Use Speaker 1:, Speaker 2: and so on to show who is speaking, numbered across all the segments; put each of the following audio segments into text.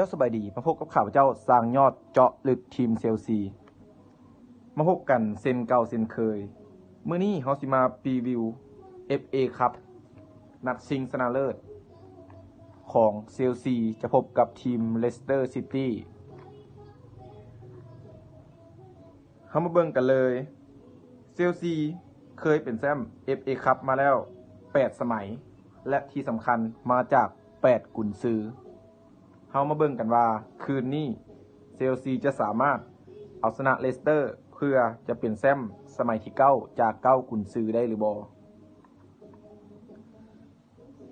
Speaker 1: จ้าสบายดี มาพบกับข่าวเจ้าสร้างยอดเจาะลึกทีมเซลซี มาพบกันเซนเก่าเซนเคย เมื่อนี้เฮาสิมาพรีวิว FA ครับ นัดชิงชนะเลิศ ของเซลซีจะพบกับทีมเลสเตอร์ซิตี้เฮามาเบิ่งกันเลย เซลซีเคยเป็นแชมป์ FA ครับมาแล้ว 8 สมัย และที่สำคัญมาจาก 8 กุนซือ เฮามาเบิ่งกันว่า คืนนี้เซลซีจะสามารถเอาชนะเลสเตอร์ เพื่อจะเป็นแชมสมัยที่9จาก9กุนซือได้หรือบ่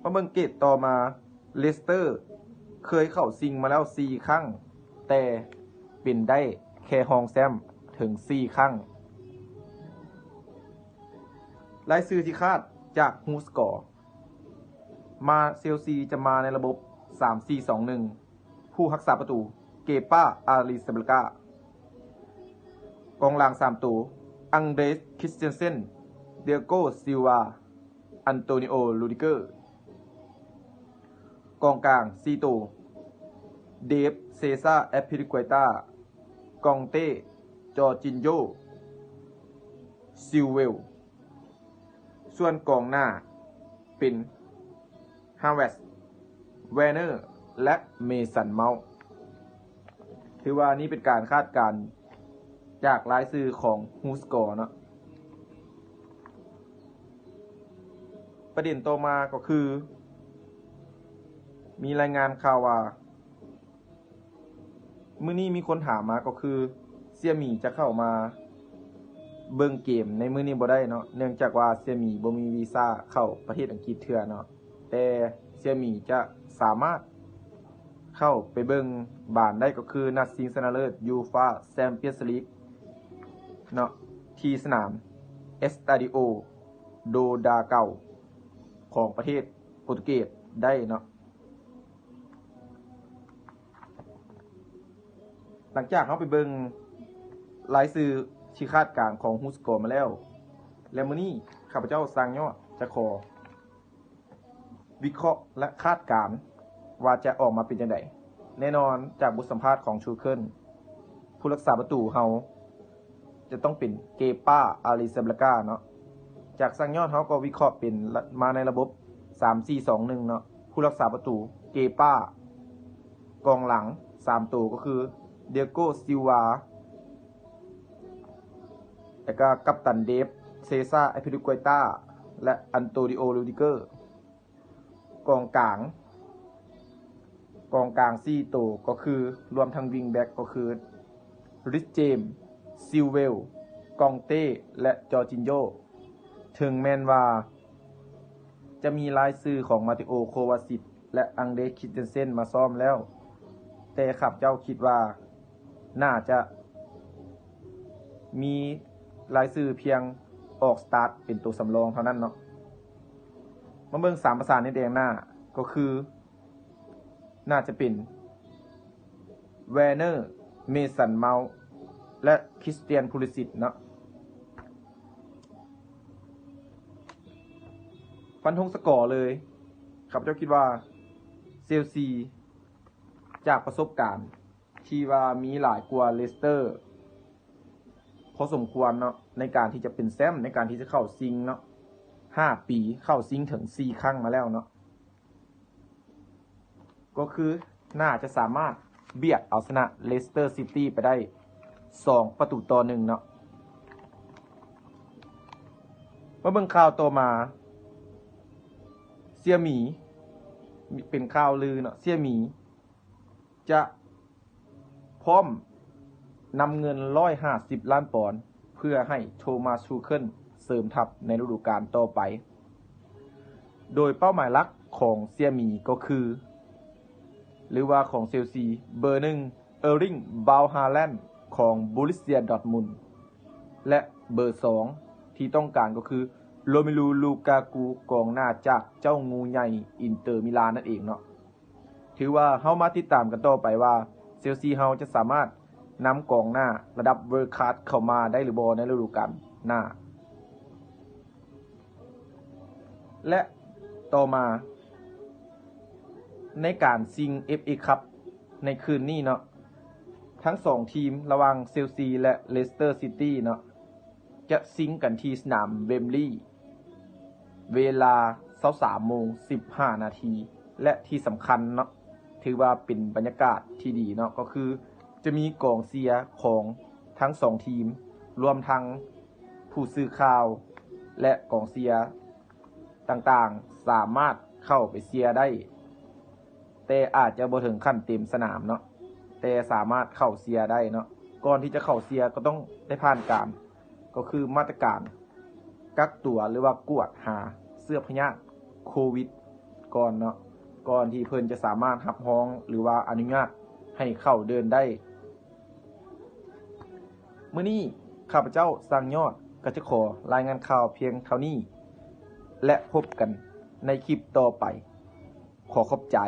Speaker 1: มาเบิ่งเกตต่อมาเลสเตอร์ เคยเข้าซิงมาแล้ว4ครั้ง แต่เป็นได้แค่ฮองแชมถึง4ครั้งรายชื่อที่คาดจากฮูสกอร์มาเซลซีจะมาในระบบ 3-4-2-1 ผู้รักษาประตู เกป้าอาริสเบลกากองหลัง3ตัว อังเดรสคริสเตนเซน เดียโกซิลวา อันโตนิโอ ลูดิเกอร์ กองกลาง4ตัวเดฟ เซซ่า แอปพิริกวยตากองเต้ จอจินโย ซิลเวล ส่วนกองหน้า เป็นฮาวเวสเวเนอร์ และเมสันเมาส์ถือว่านี่เป็นการคาดการณ์จากรายชื่อของฮูสกอร์เนาะประเด็นต่อมาก็คือ มีรายงานข่าวว่ามื้อนี้มีคนถามมาก็คือเสี่ยมีจะเข้ามาเบิ่งเกมในมื้อนี้บ่ได้เนาะเนื่องจากว่าเสี่ยมีบ่มีวีซ่าเข้าประเทศอังกฤษเทื่อเนาะแต่เสี่ยมีจะสามารถ เข้าไปเบิ่งบานได้ก็คือนัดชิงชนะเลิศยูฟาแชมเปี้ยนส์ลีกเนาะที่สนามเอสตาดิโอโดดาเก่าของประเทศโปรตุเกสได้เนาะหลังจากเขาไปเบิ่งรายชื่อที่คาดการณ์ของฮูสกอมาแล้ว และมือนี้ข้าพเจ้าสร้างยอจะขอ วิเคราะห์และคาดการณ์ ว่าจะออกมาเป็นจังไดแน่นอนจากบทสัมภาษณ์ของชูเคิลผู้รักษาประตูเฮาจะต้องเป็นเกป้าอาริเซบลกาเนาะจากสร้างยอดเฮาก็วิเคราะห์เป็นมาในระบบ 3-4-2-1 เนาะผู้รักษาประตูเกป้ากองหลัง 3 ตัวก็คือเดียโกซิลวาแล้วก็กัปตันเดฟ เซซ่าไอพิลิกวยตาและอันโตดิโอลูดิเกอร์ กองกลาง กองกลางซี่โตก็คือรวมทั้งวิงแบ็กก็คือริชเจมซิลเวล กองเต้ และจอร์จินโย ถึงแมนว่า จะมีรายชื่อของมาติโอโควาซิตและอังเดคิดเตนเซนมาซ้อมแล้ว แต่ขับเจ้าคิดว่า น่าจะมีรายชื่อเพียงออกสตาร์ทเป็นตัวสำรองเท่านั้นเนาะมาเบิ่งสามประสานในแดงหน้าก็คือ น่าจะเป็นแวเนอร์ เมสันเมาส์และคริสเตียนพูลิสิตเนาะฟันธงสกอร์เลยครับเจ้าคิดว่าเซลซี จากประสบการณ์ที่ว่ามีหลายกว่าเลสเตอร์พอสมควรเนาะในการที่จะเป็นแซมในการที่จะเข้าซิงเนาะห้าปีเข้าซิงถึงสี่ครั้งมาแล้วเนาะ ก็คือน่าจะสามารถเบียดเอาชนะเลสเตอร์ซิตี้ไปได้สองประตูต่อหนึ่งเนาะเมื่อเบิ่งข่าวต่อมา เสี่ยหมี เป็นข่าวลือเนาะเสี่ยหมี จะพร้อมนำเงิน150ล้านปอนด์เพื่อให้โทมัสชูเคิลเสริมทัพในฤดูกาลต่อไป โดยเป้าหมายหลักของเซียหมีก็คือ หรือว่าของเซลซีเบอร์หนึ่งเออริงบาวฮาแลนด์ของบูริสเซียดอทมุนและเบอร์สองที่ต้องการก็คือโรเมลูลูกากูกองหน้าจากเจ้างูใหญ่อินเตอร์มิลานนั่นเองเนาะถือว่าเฮามาติดตามกันต่อไปว่าเซลซีเฮาจะสามารถนำกองหน้าระดับเวอร์คัสเข้ามาได้หรือบอในฤดูกาลหน้า และต่อมา ในการซิง FA คัพในคืนนี้เนาะทั้งสองทีมระหว่างเซลซีและเลสเตอร์ซิตี้เนาะจะซิงกันที่สนามเวมลีย์เวลา23โมง15นาที และที่สำคัญเนาะถือว่าเป็นบรรยากาศที่ดีเนาะก็คือ จะมีกองเชียของทั้งสองทีม รวมทั้งผู้สื่อข่าว และกองเชียต่างๆสามารถเข้าไปเชียได้ แต่อาจจะบ่ถึงขั้นเต็มสนามเนาะแต่สามารถเข้าเชียได้เนาะก่อนที่จะเข้าเชียก็ต้องได้ผ่านการ ก็คือมาตรการ กักตัวหรือว่ากวดหาเสื้อพยาธิโควิด ก่อนเนาะก่อนที่เพิ่นจะสามารถรับห้องหรือว่าอนุญาตให้เข้าเดินได้มื้อนี้ข้าพเจ้าสร้างยอดก็จะขอรายงานข่าวเพียงเท่านี้ และพบกันในคลิปต่อไป ขอขอบใจ